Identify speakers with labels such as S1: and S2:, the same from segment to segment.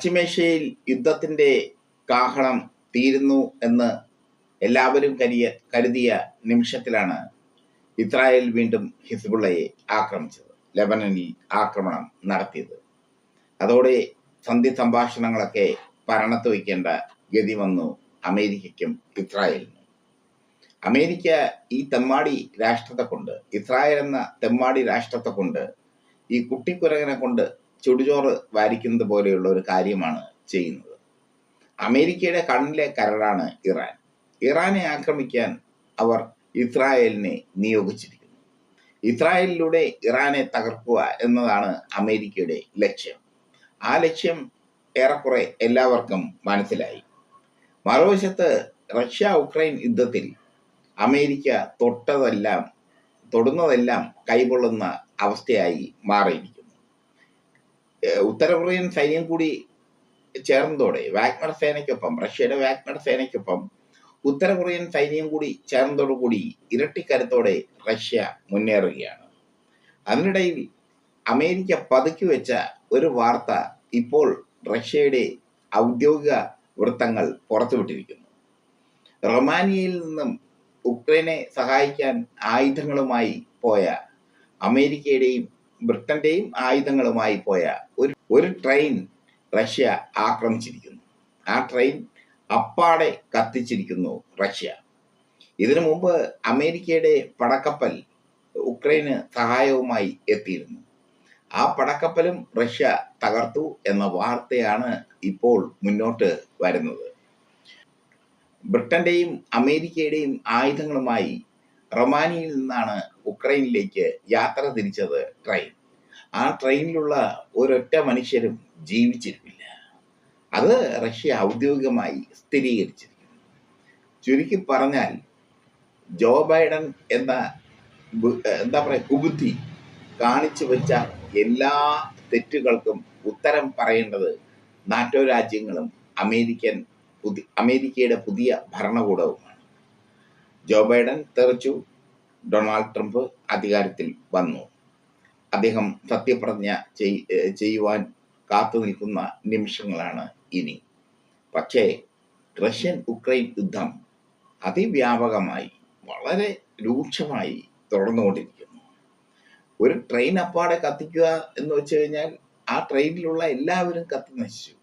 S1: പശ്ചിമേഷ്യയിൽ യുദ്ധത്തിന്റെ കാഹളം തീരുന്നു എന്ന് എല്ലാവരും കരിയ കരുതിയ നിമിഷത്തിലാണ് ഇസ്രായേൽ വീണ്ടും ഹിസ്ബുള്ളയെ ആക്രമിച്ചത് ലെബനനിൽ ആക്രമണം നടത്തിയത്. അതോടെ സന്ധി സംഭാഷണങ്ങളൊക്കെ ഭരണത്ത് വയ്ക്കേണ്ട ഗതി വന്നു അമേരിക്കയ്ക്കും ഇസ്രായേലിനും. അമേരിക്ക ഈ തെമ്മാടി രാഷ്ട്രത്തെ കൊണ്ട് ഇസ്രായേൽ എന്ന തെമ്മാടി രാഷ്ട്രത്തെ കൊണ്ട് ഈ കുട്ടിക്കുരകനെ കൊണ്ട് ചുടുചോറ് വാരിക്കുന്നത് പോലെയുള്ള ഒരു കാര്യമാണ് ചെയ്യുന്നത്. അമേരിക്കയുടെ കണ്ണിലെ കരടാണ് ഇറാൻ. ഇറാനെ ആക്രമിക്കാൻ അവർ ഇസ്രായേലിനെ നിയോഗിച്ചിരിക്കുന്നു. ഇസ്രായേലിലൂടെ ഇറാനെ തകർക്കുക എന്നതാണ് അമേരിക്കയുടെ ലക്ഷ്യം. ആ ലക്ഷ്യം ഏറെക്കുറെ എല്ലാവർക്കും മനസ്സിലായി. മറുവശത്ത് റഷ്യ ഉക്രൈൻ യുദ്ധത്തിൽ അമേരിക്ക തൊട്ടതെല്ലാം തൊടുന്നതെല്ലാം കൈകൊള്ളുന്ന അവസ്ഥയായി മാറിയിരിക്കുന്നു. ഏഹ് ഉത്തര കൊറിയൻ സൈന്യം കൂടി ചേർന്നതോടെ വാഗ്നർ സേനയ്ക്കൊപ്പം റഷ്യയുടെ വാഗ്നർ സേനയ്ക്കൊപ്പം ഉത്തര കൊറിയൻ സൈന്യം കൂടി ചേർന്നതോടുകൂടി ഇരട്ടിക്കരുത്തോടെ റഷ്യ മുന്നേറുകയാണ്. അതിനിടയിൽ അമേരിക്ക പതുക്കി വെച്ച ഒരു വാർത്ത ഇപ്പോൾ റഷ്യയുടെ ഔദ്യോഗിക വൃത്തങ്ങൾ പുറത്തുവിട്ടിരിക്കുന്നു. റൊമാനിയയിൽ നിന്നും ഉക്രൈനെ സഹായിക്കാൻ ആയുധങ്ങളുമായി പോയ അമേരിക്കയുടെയും ബ്രിട്ടന്റെയും ആയുധങ്ങളുമായി പോയ ഒരു ഒരു ട്രെയിൻ റഷ്യ ആക്രമിച്ചിരിക്കുന്നു. ആ ട്രെയിൻ അപ്പാടെ കത്തിച്ചിരിക്കുന്നു റഷ്യ. ഇതിനു മുമ്പ് അമേരിക്കയുടെ പടക്കപ്പൽ ഉക്രൈന് സഹായവുമായി എത്തിയിരുന്നു. ആ പടക്കപ്പലും റഷ്യ തകർത്തു എന്ന വാർത്തയാണ് ഇപ്പോൾ മുന്നോട്ട് വരുന്നത്. ബ്രിട്ടന്റെയും അമേരിക്കയുടെയും ആയുധങ്ങളുമായി റൊമാനിയയിൽ നിന്നാണ് ഉക്രൈനിലേക്ക് യാത്ര തിരിച്ചത് ട്രെയിൻ ആ ട്രെയിനിലുള്ള ഒരൊറ്റ മനുഷ്യരും ജീവിച്ചിരിപ്പില്ല അത് റഷ്യ ഔദ്യോഗികമായി സ്ഥിരീകരിച്ചിരിക്കുന്നു. ചുരുക്കി പറഞ്ഞാൽ ജോ ബൈഡൻ എന്ന എന്താ പറയുക കുബുദ്ധി കാണിച്ചു വെച്ച എല്ലാ തെറ്റുകൾക്കും ഉത്തരം പറയേണ്ടത് നാറ്റോ രാജ്യങ്ങളും അമേരിക്കൻ അമേരിക്കയുടെ പുതിയ ഭരണകൂടവുമാണ്. ജോ ബൈഡൻ തെറിച്ചു. ഡൊണാൾഡ് ട്രംപ് അധികാരത്തിൽ വന്നു. അദ്ദേഹം സത്യപ്രതിജ്ഞ ചെയ്യുവാൻ കാത്തു നിൽക്കുന്ന നിമിഷങ്ങളാണ് ഇനി. പക്ഷേ റഷ്യൻ ഉക്രൈൻ യുദ്ധം അതിവ്യാപകമായി വളരെ രൂക്ഷമായി തുടർന്നുകൊണ്ടിരിക്കുന്നു. ഒരു ട്രെയിൻ അപ്പാടെ കത്തിക്കുക എന്ന് വെച്ച് കഴിഞ്ഞാൽ ആ ട്രെയിനിലുള്ള എല്ലാവരും കത്തി നശിച്ചു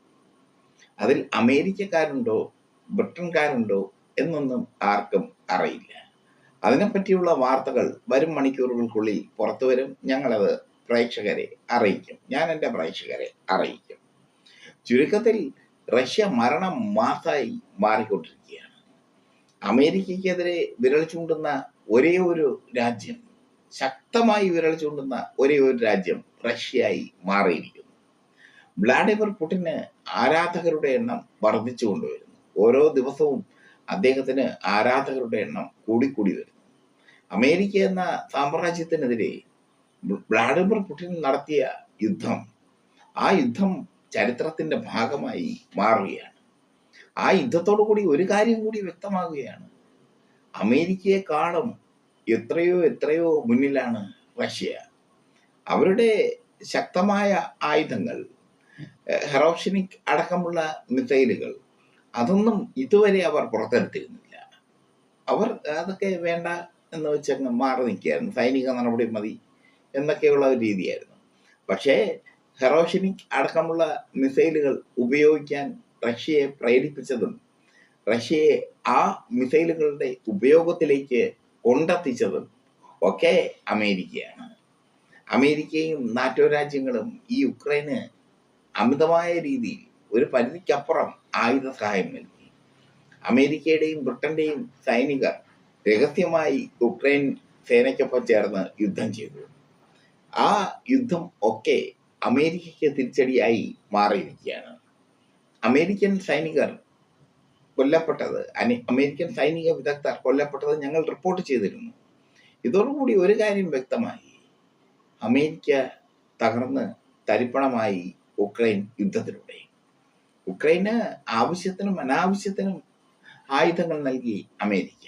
S1: അതിൽ അമേരിക്കക്കാരുണ്ടോ ബ്രിട്ടൻകാരുണ്ടോ എന്നൊന്നും ആർക്കും അറിയില്ല. അതിനെപ്പറ്റിയുള്ള വാർത്തകൾ വരും മണിക്കൂറുകൾക്കുള്ളിൽ പുറത്തു വരും. ഞങ്ങളത് പ്രേക്ഷകരെ അറിയിക്കും. ഞാൻ എന്റെ പ്രേക്ഷകരെ അറിയിക്കും. ചുരുക്കത്തിൽ റഷ്യ മരണം മാസായി മാറിക്കൊണ്ടിരിക്കുകയാണ്. അമേരിക്കയ്ക്കെതിരെ വിരൽ ചൂണ്ടുന്ന ഒരേ ഒരു രാജ്യം ശക്തമായി വിരൽ ചൂണ്ടുന്ന ഒരേ ഒരു രാജ്യം റഷ്യയായി മാറിയിരിക്കുന്നു. വ്ളാഡിമിർ പുടിന് ആരാധകരുടെ എണ്ണം വർദ്ധിച്ചു കൊണ്ടുവരുന്നു ഓരോ ദിവസവും അദ്ദേഹത്തിന് ആരാധകരുടെ എണ്ണം കൂടിക്കൂടി വരും. അമേരിക്ക എന്ന സാമ്രാജ്യത്തിനെതിരെ വ്ളാഡിമിർ പുടിൻ നടത്തിയ യുദ്ധം ആ യുദ്ധം ചരിത്രത്തിന്റെ ഭാഗമായി മാറുകയാണ്. ആ യുദ്ധത്തോടു കൂടി ഒരു കാര്യം കൂടി വ്യക്തമാകുകയാണ്. അമേരിക്കയെക്കാളും എത്രയോ എത്രയോ മുന്നിലാണ് റഷ്യ. അവരുടെ ശക്തമായ ആയുധങ്ങൾ ഹെറോഷനിക് അടക്കമുള്ള മിസൈലുകൾ അതൊന്നും ഇതുവരെ അവർ പുറത്തെടുത്തിരുന്നില്ല. അവർ അതൊക്കെ വേണ്ട എന്ന് വെച്ചങ്ങ് മാറി നിൽക്കുകയായിരുന്നു. സൈനിക നടപടി മതി എന്നൊക്കെയുള്ള ഒരു രീതിയായിരുന്നു. പക്ഷേ ഹെറോഷനിക് അടക്കമുള്ള മിസൈലുകൾ ഉപയോഗിക്കാൻ റഷ്യയെ പ്രേരിപ്പിച്ചതും റഷ്യയെ ആ മിസൈലുകളുടെ ഉപയോഗത്തിലേക്ക് കൊണ്ടെത്തിച്ചതും ഒക്കെ അമേരിക്കയാണ്. അമേരിക്കയും നാറ്റോ രാജ്യങ്ങളും ഈ യുക്രൈന് അമിതമായ രീതിയിൽ ഒരു പരിധിക്കപ്പുറം ആയുധ സഹായം നൽകി അമേരിക്കയുടെയും ബ്രിട്ടന്റെയും സൈനികർ രഹസ്യമായി ഉക്രൈൻ സേനയ്ക്കൊപ്പം ചേർന്ന് യുദ്ധം ചെയ്തു. ആ യുദ്ധം ഒക്കെ അമേരിക്കയ്ക്ക് തിരിച്ചടിയായി മാറിയിരിക്കുകയാണ്. അമേരിക്കൻ സൈനികർ കൊല്ലപ്പെട്ടത് അമേരിക്കൻ സൈനിക വിദഗ്ധർ കൊല്ലപ്പെട്ടത് ഞങ്ങൾ റിപ്പോർട്ട് ചെയ്തിരുന്നു. ഇതോടുകൂടി ഒരു കാര്യം വ്യക്തമായി. അമേരിക്ക തകർന്ന് തരിപ്പണമായി ഉക്രൈൻ യുദ്ധത്തിലൂടെ. ഉക്രൈന് ആവശ്യത്തിനും അനാവശ്യത്തിനും ആയുധങ്ങൾ നൽകി അമേരിക്ക.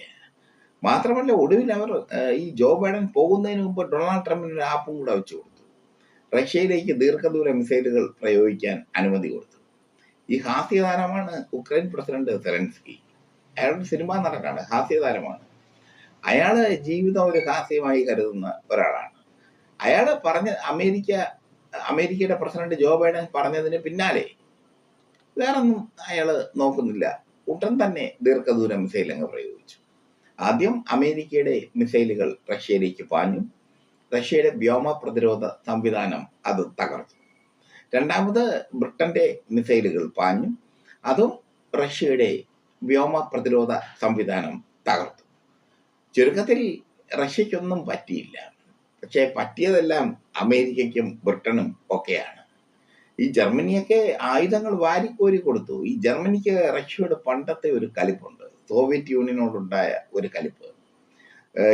S1: മാത്രമല്ല ഒടുവിൽ അവർ ഈ ജോ ബൈഡൻ പോകുന്നതിന് മുമ്പ് ഡൊണാൾഡ് ട്രംപിന് ഒരു ആപ്പും കൂടെ വെച്ചു കൊടുത്തു. റഷ്യയിലേക്ക് ദീർഘദൂര മിസൈലുകൾ പ്രയോഗിക്കാൻ അനുമതി കൊടുത്തു. ഈ ഹാസ്യതാരമാണ് ഉക്രൈൻ പ്രസിഡന്റ് സെലൻസ്കി. അയാളുടെ സിനിമാ നടക്കാണ് ഹാസ്യതാരമാണ്. അയാൾ ജീവിതം ഒരു ഹാസ്യമായി കരുതുന്ന ഒരാളാണ്. അയാൾ പറഞ്ഞ അമേരിക്ക അമേരിക്കയുടെ പ്രസിഡന്റ് ജോ ബൈഡൻ പറഞ്ഞതിന് പിന്നാലെ വേറൊന്നും അയാൾ നോക്കുന്നില്ല. ഉടൻ തന്നെ ദീർഘദൂര മിസൈൽ അങ്ങ് പ്രയോഗിച്ചു. ആദ്യം അമേരിക്കയുടെ മിസൈലുകൾ റഷ്യയിലേക്ക് പാഞ്ഞു. റഷ്യയുടെ വ്യോമ പ്രതിരോധ സംവിധാനം അത് തകർത്തു രണ്ടാമത് ബ്രിട്ടന്റെ മിസൈലുകൾ പാഞ്ഞു. അതും റഷ്യയുടെ വ്യോമ പ്രതിരോധ സംവിധാനം തകർത്തു. ചുരുക്കത്തിൽ റഷ്യക്കൊന്നും പറ്റിയില്ല. പക്ഷേ പറ്റിയതെല്ലാം അമേരിക്കയ്ക്കും ബ്രിട്ടനും ഒക്കെയാണ്. ഈ ജർമ്മനിയൊക്കെ ആയുധങ്ങൾ വാരിക്കോരി കൊടുത്തു. ഈ ജർമ്മനിക്ക് റഷ്യയുടെ പണ്ടത്തെ ഒരു കലിപ്പുണ്ട്. സോവിയറ്റ് യൂണിയനോടുണ്ടായ ഒരു കലിപ്പ്.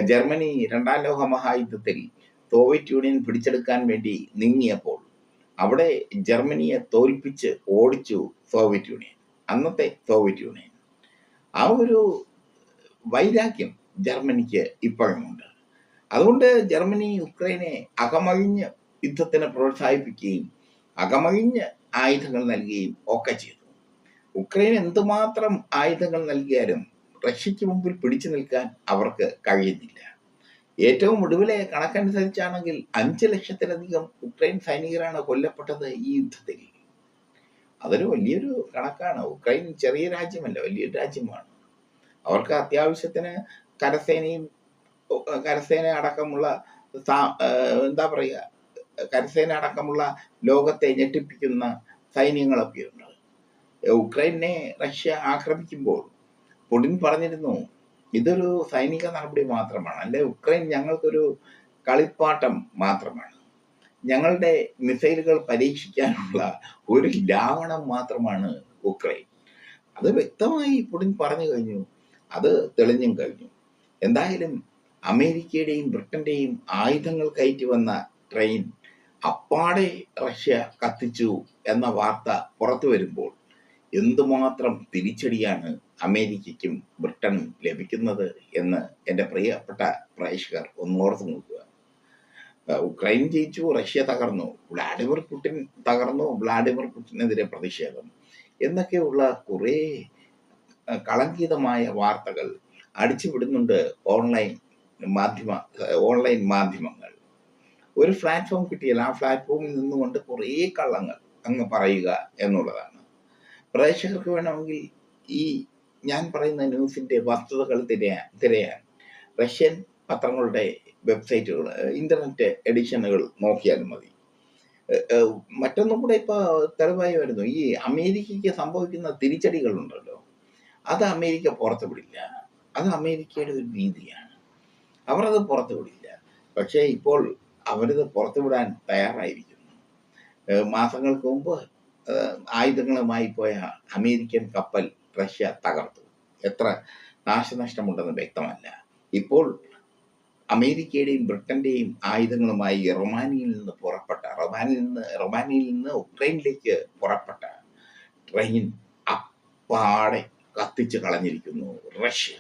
S1: ജർമ്മനി രണ്ടാം ലോക മഹായുദ്ധത്തിൽ സോവിയറ്റ് യൂണിയൻ പിടിച്ചെടുക്കാൻ വേണ്ടി നീങ്ങിയപ്പോൾ അവിടെ ജർമ്മനിയെ തോൽപ്പിച്ച് ഓടിച്ചു സോവിയറ്റ് യൂണിയൻ. അന്നത്തെ സോവിയറ്റ് യൂണിയൻ. ആ ഒരു വൈരാഗ്യം ജർമ്മനിക്ക് ഇപ്പോഴുമുണ്ട്. അതുകൊണ്ട് ജർമ്മനി യുക്രൈനെ അകമഴിഞ്ഞ് യുദ്ധത്തിന് പ്രോത്സാഹിപ്പിക്കുകയും അകമഴിഞ്ഞ് ആയുധങ്ങൾ നൽകുകയും ഒക്കെ ചെയ്തു. ഉക്രൈൻ എന്തുമാത്രം ആയുധങ്ങൾ നൽകിയാലും റഷ്യക്ക് മുമ്പിൽ പിടിച്ചു നിൽക്കാൻ അവർക്ക് കഴിയുന്നില്ല. ഏറ്റവും ഒടുവിലെ കണക്കനുസരിച്ചാണെങ്കിൽ അഞ്ച് ലക്ഷത്തിലധികം ഉക്രൈൻ സൈനികരാണ് കൊല്ലപ്പെട്ടത് ഈ യുദ്ധത്തിൽ. അതൊരു വലിയൊരു കണക്കാണ്. ഉക്രൈൻ ചെറിയ രാജ്യമല്ല വലിയൊരു രാജ്യമാണ്. അവർക്ക് അത്യാവശ്യത്തിന് കരസേനയും കരസേന അടക്കമുള്ള എന്താ പറയുക കരസേന അടക്കമുള്ള ലോകത്തെ ഞെട്ടിപ്പിക്കുന്ന സൈന്യങ്ങളൊക്കെ ഉണ്ട് ഉക്രൈനെ റഷ്യ ആക്രമിക്കുമ്പോൾ പുടിൻ പറഞ്ഞിരുന്നു ഇതൊരു സൈനിക നടപടി മാത്രമാണ്. അല്ലെ ഉക്രൈൻ ഞങ്ങൾക്കൊരു കളിപ്പാട്ടം മാത്രമാണ്. ഞങ്ങളുടെ മിസൈലുകൾ പരീക്ഷിക്കാനുള്ള ഒരു ലാവണം മാത്രമാണ് ഉക്രൈൻ. അത് വ്യക്തമായി പുടിൻ പറഞ്ഞു കഴിഞ്ഞു. അത് തെളിഞ്ഞും കഴിഞ്ഞു. എന്തായാലും അമേരിക്കയുടെയും ബ്രിട്ടന്റെയും ആയുധങ്ങൾ കയറ്റി വന്ന ട്രെയിൻ അപ്പാടെ റഷ്യ കത്തിച്ചു എന്ന വാർത്ത പുറത്തു വരുമ്പോൾ എന്തുമാത്രം തിരിച്ചടിയാണ് അമേരിക്കയ്ക്കും ബ്രിട്ടനും ലഭിക്കുന്നത് എന്ന് എന്റെ പ്രിയപ്പെട്ട പ്രേക്ഷകർ ഒന്നോർത്ത് നോക്കുക. ഉക്രൈൻ ജയിച്ചു റഷ്യ തകർന്നു വ്ളാഡിമിർ പുടിൻ തകർന്നു വ്ളാഡിമിർ പുടിനെതിരെ പ്രതിഷേധം എന്നൊക്കെയുള്ള കുറേ കളങ്കിതമായ വാർത്തകൾ അടിച്ചുവിടുന്നുണ്ട് ഓൺലൈൻ മാധ്യമ ഓൺലൈൻ മാധ്യമങ്ങൾ. ഒരു പ്ലാറ്റ്ഫോം കിട്ടിയാൽ ആ പ്ലാറ്റ്ഫോമിൽ നിന്നുകൊണ്ട് കുറേ കള്ളങ്ങൾ അങ്ങ് പറയുക എന്നുള്ളതാണ്. പ്രേക്ഷകർക്ക് വേണമെങ്കിൽ ഈ ഞാൻ പറയുന്ന ന്യൂസിന്റെ വസ്തുതകൾ തിരയാൻ തിരയാൻ റഷ്യൻ പത്രങ്ങളുടെ വെബ്സൈറ്റുകൾ ഇന്റർനെറ്റ് എഡിഷനുകൾ നോക്കിയാലും മതി. മറ്റൊന്നും കൂടെ ഇപ്പൊ തെളിവായി വരുന്നു. ഈ അമേരിക്കയ്ക്ക് സംഭവിക്കുന്ന തിരിച്ചടികളുണ്ടല്ലോ. അത് അമേരിക്ക പുറത്തു വിടില്ല. അത് അമേരിക്കയുടെ ഒരു രീതിയാണ്. അവർ അത് പുറത്തു വിടില്ല. പക്ഷേ ഇപ്പോൾ അവരത് പുറത്തു വിടാൻ തയ്യാറായിരിക്കുന്നു മാസങ്ങൾക്ക് മുമ്പ് ആയുധങ്ങളുമായി പോയ അമേരിക്കൻ കപ്പൽ റഷ്യ തകർത്തു. എത്ര നാശനഷ്ടമുണ്ടെന്ന് വ്യക്തമല്ല. ഇപ്പോൾ അമേരിക്കയുടെയും ബ്രിട്ടന്റെയും ആയുധങ്ങളുമായി റൊമാനിയയിൽ നിന്ന് പുറപ്പെട്ട റൊമാനിയിൽ നിന്ന് റൊമാനിയയിൽ നിന്ന് ഉക്രൈനിലേക്ക് പുറപ്പെട്ട ട്രെയിൻ അപ്പാടെ കത്തിച്ച് കളഞ്ഞിരിക്കുന്നു റഷ്യ.